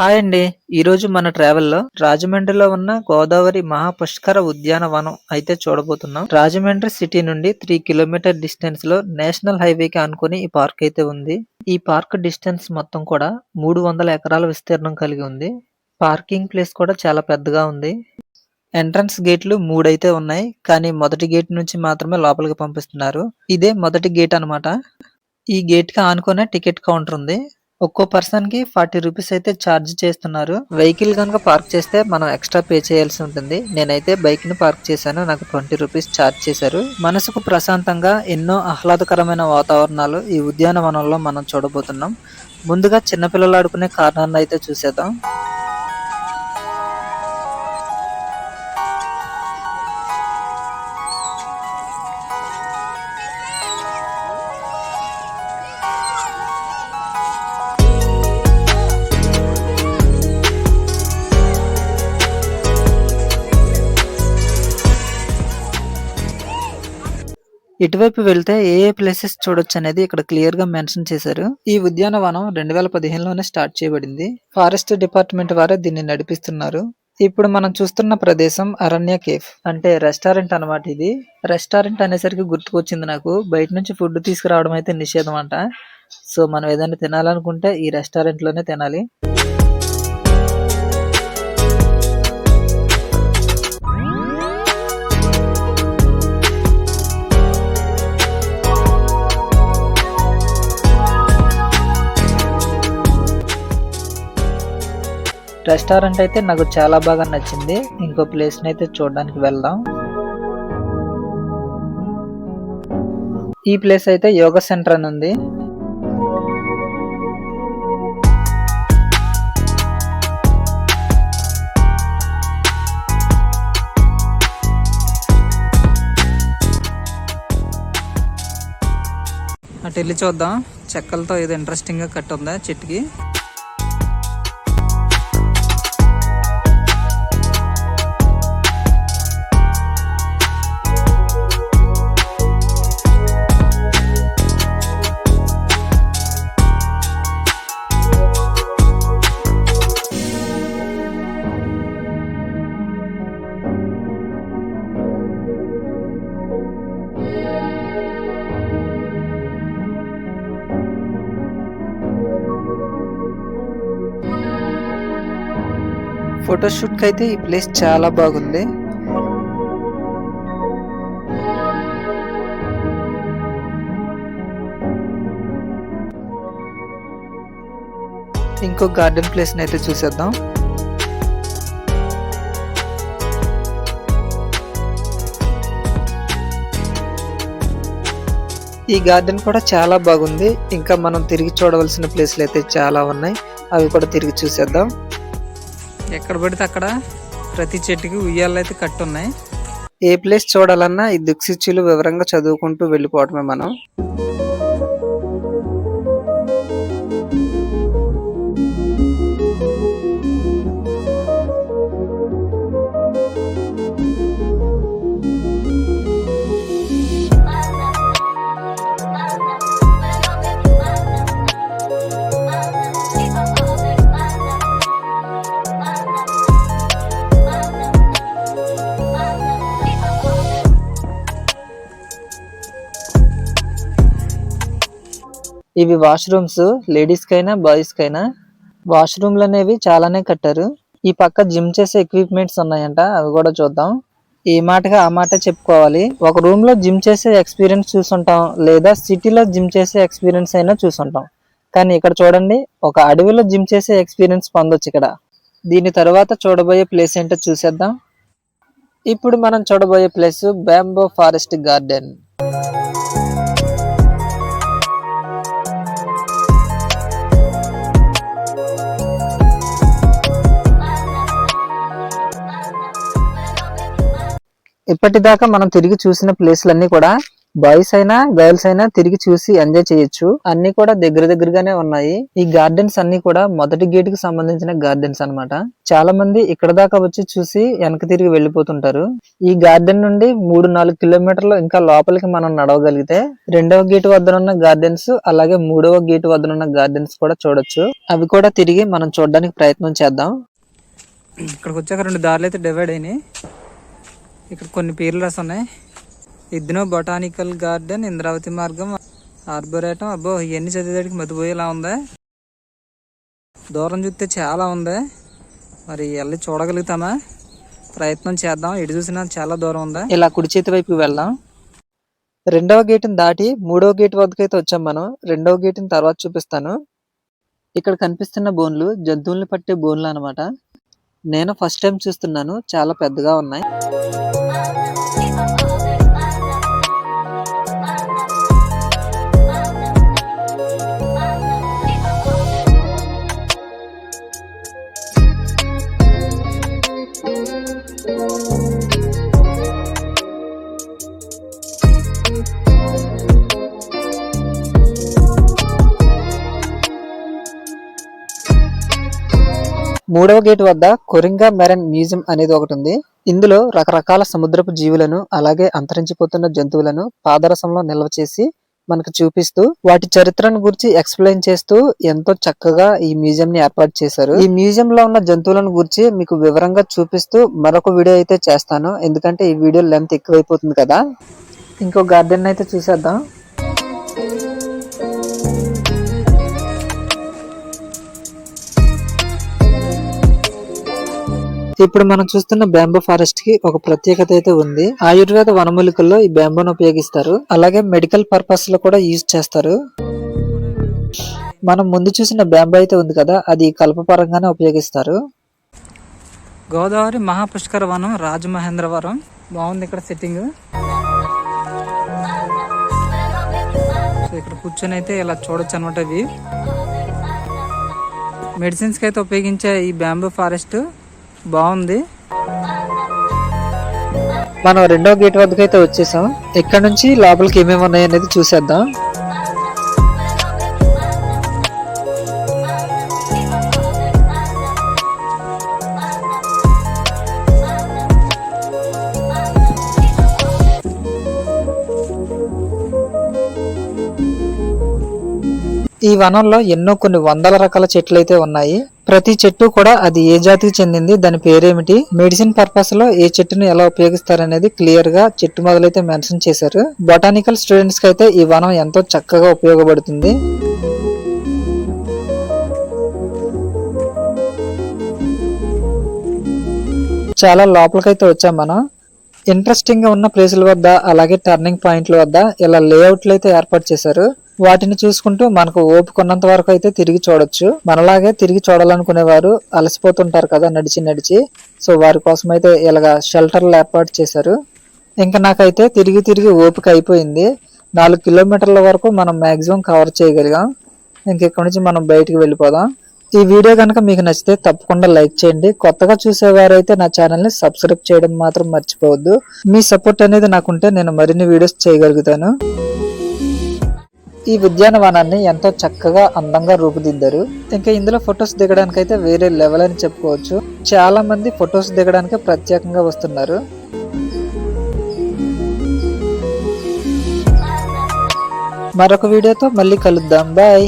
Hi అండి. ఈరోజు మన ట్రావెల్లో రాజమండ్రిలో ఉన్న గోదావరి మహాపుష్కర ఉద్యానవనం అయితే చూడబోతున్నాం. రాజమండ్రి సిటీ నుండి త్రీ కిలోమీటర్ డిస్టెన్స్లో నేషనల్ హైవేకి ఆనుకొని ఈ పార్క్ అయితే ఉంది. ఈ పార్క్ డిస్టెన్స్ మొత్తం కూడా మూడు వందల ఎకరాల విస్తీర్ణం కలిగి ఉంది. పార్కింగ్ ప్లేస్ కూడా చాలా పెద్దగా ఉంది. ఎంట్రన్స్ గేట్లు మూడైతే ఉన్నాయి కానీ మొదటి గేట్ నుంచి మాత్రమే లోపలికి పంపిస్తున్నారు. ఇదే మొదటి గేట్ అన్నమాట. ఈ గేట్కి ఆనుకునే టికెట్ కౌంటర్ ఉంది. ఒక్కో పర్సన్కి ఫార్టీ రూపీస్ అయితే ఛార్జ్ చేస్తున్నారు. వెహికల్ కనుక పార్క్ చేస్తే మనం ఎక్స్ట్రా పే చేయాల్సి ఉంటుంది. నేనైతే బైక్ని పార్క్ చేశాను. నాకు ట్వంటీ రూపీస్ ఛార్జ్ చేశారు. మనసుకు ప్రశాంతంగా ఎన్నో ఆహ్లాదకరమైన వాతావరణాలు ఈ ఉద్యానవనంలో మనం చూడబోతున్నాం. ముందుగా చిన్నపిల్లలు ఆడుకునే కార్నర్ అయితే చూసేద్దాం. ఇటువైపు వెళ్తే ఏ ఏ ప్లేసెస్ చూడొచ్చు అనేది ఇక్కడ క్లియర్గా మెన్షన్ చేశారు. ఈ ఉద్యానవనం రెండు వేల పదిహేనులోనే స్టార్ట్ చేయబడింది. ఫారెస్ట్ డిపార్ట్మెంట్ వారే దీన్ని నడిపిస్తున్నారు. ఇప్పుడు మనం చూస్తున్న ప్రదేశం అరణ్య కేఫ్ అంటే రెస్టారెంట్ అన్నమాట ఇది. రెస్టారెంట్ అనేసరికి గుర్తుకొచ్చింది నాకు. బయట నుంచి ఫుడ్ తీసుకురావడం అయితే నిషేధం అంట. సో మనం ఏదైనా తినాలనుకుంటే ఈ రెస్టారెంట్లోనే తినాలి. రెస్టారెంట్ అయితే నాకు చాలా బాగా నచ్చింది. ఇంకో ప్లేస్ అయితే చూడడానికి వెళ్దాం. ఈ ప్లేస్ అయితే యోగా సెంటర్ అని ఉంది. అటు వెళ్ళి చూద్దాం. చెక్కలతో ఏదో ఇంట్రెస్టింగ్గా ఉందా చెట్టుకి. ఫోటోషూట్కి అయితే ఈ ప్లేస్ చాలా బాగుంది. ఇంకో గార్డెన్ ప్లేస్ని అయితే చూసేద్దాం. ఈ గార్డెన్ కూడా చాలా బాగుంది. ఇంకా మనం తిరిగి చూడవలసిన ప్లేస్లు అయితే చాలా ఉన్నాయి. అవి కూడా తిరిగి చూసేద్దాం. ఎక్కడ పడితే అక్కడ ప్రతి చెట్టుకి ఉయ్యాలు అయితే కట్టున్నాయి. ఏ ప్లేస్ చూడాలన్నా ఈ దిక్సిచ్చులు వివరంగా చదువుకుంటూ వెళ్ళిపోవటమే మనం. ఇవి వాష్రూమ్స్ లేడీస్ కైనా బాయ్స్ కైనా వాష్రూమ్లు అనేవి చాలానే కట్టారు. ఈ పక్క జిమ్ చేసే ఎక్విప్మెంట్స్ ఉన్నాయంట అవి కూడా చూద్దాం. ఈ మాటగా ఆ మాట చెప్పుకోవాలి. ఒక రూమ్లో జిమ్ చేసే ఎక్స్పీరియన్స్ చూసుంటాం లేదా సిటీలో జిమ్ చేసే ఎక్స్పీరియన్స్ అయినా చూసుంటాం. కానీ ఇక్కడ చూడండి ఒక అడవిలో జిమ్ చేసే ఎక్స్పీరియన్స్ పొందొచ్చు ఇక్కడ. దీని తర్వాత చూడబోయే ప్లేస్ ఏంటో చూసేద్దాం. ఇప్పుడు మనం చూడబోయే ప్లేస్ బ్యాంబో ఫారెస్ట్ గార్డెన్. ఇప్పటిదాకా మనం తిరిగి చూసిన ప్లేస్లన్నీ కూడా బాయ్స్ అయినా గర్ల్స్ అయినా తిరిగి చూసి ఎంజాయ్ చేయొచ్చు. అన్ని కూడా దగ్గర దగ్గరగానే ఉన్నాయి. ఈ గార్డెన్స్ అన్ని కూడా మొదటి గేట్కి సంబంధించిన గార్డెన్స్ అన్నమాట. చాలా మంది ఇక్కడ దాకా వచ్చి చూసి వెనక తిరిగి వెళ్ళిపోతుంటారు. ఈ గార్డెన్ నుండి మూడు నాలుగు కిలోమీటర్లు ఇంకా లోపలికి మనం నడవగలిగితే రెండవ గేట్ వద్దనున్న గార్డెన్స్ అలాగే మూడవ గేట్ వద్దనున్న గార్డెన్స్ కూడా చూడొచ్చు. అవి కూడా తిరిగి మనం చూడడానికి ప్రయత్నం చేద్దాం. ఇక్కడికి వచ్చాక రెండు దారులు అయితే డివైడ్ అయినాయి. ఇక్కడ కొన్ని పేర్లు రాసి ఉన్నాయి ఇద్నో బొటానికల్ గార్డెన్ ఇంద్రావతి మార్గం ఆర్బొరేటం. అబ్బో ఇవన్నీ చదివేటికి మతిపోయేలా ఉంది. దూరం చూస్తే చాలా ఉంది. మరి వెళ్ళి చూడగలుగుతామా? ప్రయత్నం చేద్దాం. ఎటు చూసినా చాలా దూరం ఉంది. ఇలా కుడి చేతి వైపు వెళ్దాం. రెండవ గేటుని దాటి మూడవ గేట్ వద్దకు అయితే వచ్చాం మనం. రెండవ గేటుని తర్వాత చూపిస్తాను. ఇక్కడ కనిపిస్తున్న బోన్లు జంతువుల్ని పట్టే బోన్లు అన్నమాట. నేను ఫస్ట్ టైం చూస్తున్నాను. చాలా పెద్దగా ఉన్నాయి. మూడవ గేట్ వద్ద కొరింగా మెరన్ మ్యూజియం అనేది ఒకటి ఉంది ఇందులో రకరకాల సముద్రపు జీవులను అలాగే అంతరించిపోతున్న జంతువులను పాదరసంలో నిల్వ చేసి మనకు చూపిస్తూ వాటి చరిత్రను గురించి ఎక్స్ప్లెయిన్ చేస్తూ ఎంతో చక్కగా ఈ మ్యూజియం ని ఏర్పాటు చేశారు. ఈ మ్యూజియం లో ఉన్న జంతువులను గురించి మీకు వివరంగా చూపిస్తూ మరొక వీడియో అయితే చేస్తాను. ఎందుకంటే ఈ వీడియో లెంత్ ఎక్కువైపోతుంది కదా. ఇంకో గార్డెన్ అయితే చూసేద్దాం. ఇప్పుడు మనం చూస్తున్న బ్యాంబో ఫారెస్ట్కి ఒక ప్రత్యేకత అయితే ఉంది. ఆయుర్వేద వనమూలికల్లో ఈ బ్యాంబోను ఉపయోగిస్తారు. అలాగే మెడికల్ పర్పస్లో కూడా యూజ్ చేస్తారు. మనం ముందు చూసిన బ్యాంబో అయితే ఉంది కదా అది కలప పరంగానే ఉపయోగిస్తారు. గోదావరి మహాపుష్కర వనం రాజమహేంద్రవరం. బాగుంది ఇక్కడ సెట్టింగ్. సో ఇక్కడ కూర్చొని అయితే ఇలా చూడొచ్చు అనమాట ఇవి మెడిసిన్స్కి అయితే ఉపయోగించే ఈ బ్యాంబూ ఫారెస్ట్. బాగుంది. మనం రెండో గేట్ వద్దకు అయితే వచ్చేసాం. ఇక్కడ నుంచి లోపలికి ఏమేమి ఉన్నాయి అనేది చూసేద్దాం. ఈ వనంలో ఎన్నో కొన్ని వందల రకాల చెట్లు అయితే ఉన్నాయి. ప్రతి చెట్టు కూడా అది ఏ జాతికి చెందింది దాని పేరేమిటి మెడిసిన్ పర్పస్లో ఏ చెట్టును ఎలా ఉపయోగిస్తారు అనేది క్లియర్గా చెట్టు మొదలైతే మెన్షన్ చేశారు. బొటానికల్ స్టూడెంట్స్కి అయితే ఈ వనం ఎంతో చక్కగా ఉపయోగపడుతుంది. చాలా లోపలికైతే వచ్చాం మనం. ఇంట్రెస్టింగ్గా ఉన్న ప్లేసుల వద్ద అలాగే టర్నింగ్ పాయింట్ల వద్ద ఇలా లేఅవుట్లు అయితే ఏర్పాటు చేశారు. వాటిని చూసుకుంటూ మనకు ఓపుకున్నంత వరకు అయితే తిరిగి చూడొచ్చు. మనలాగే తిరిగి చూడాలనుకునే వారు అలసిపోతుంటారు కదా నడిచి నడిచి. సో వారి కోసం అయితే ఇలాగా షెల్టర్లు ఏర్పాటు చేశారు. ఇంకా నాకైతే తిరిగి తిరిగి ఓపిక అయిపోయింది. నాలుగు కిలోమీటర్ల వరకు మనం మ్యాక్సిమం కవర్ చేయగలిగాం. ఇంక ఇక్కడ నుంచి మనం బయటికి వెళ్ళిపోదాం. ఈ వీడియో కనుక మీకు నచ్చితే తప్పకుండా లైక్ చేయండి. కొత్తగా చూసేవారైతే నా ఛానల్ని సబ్స్క్రైబ్ చేయడం మాత్రం మర్చిపోవద్దు. మీ సపోర్ట్ అనేది నాకుంటే నేను మరిన్ని వీడియోస్ చేయగలుగుతాను. ఈ ఉద్యానవనాన్ని ఎంతో చక్కగా అందంగా రూపుదిద్దారు. ఇంకా ఇందులో ఫొటోస్ దిగడానికి అయితే వేరే లెవెల్ అని చెప్పుకోవచ్చు. చాలా మంది ఫొటోస్ దిగడానికి ప్రత్యేకంగా వస్తున్నారు. మరొక వీడియోతో మళ్ళీ కలుద్దాం. బాయ్.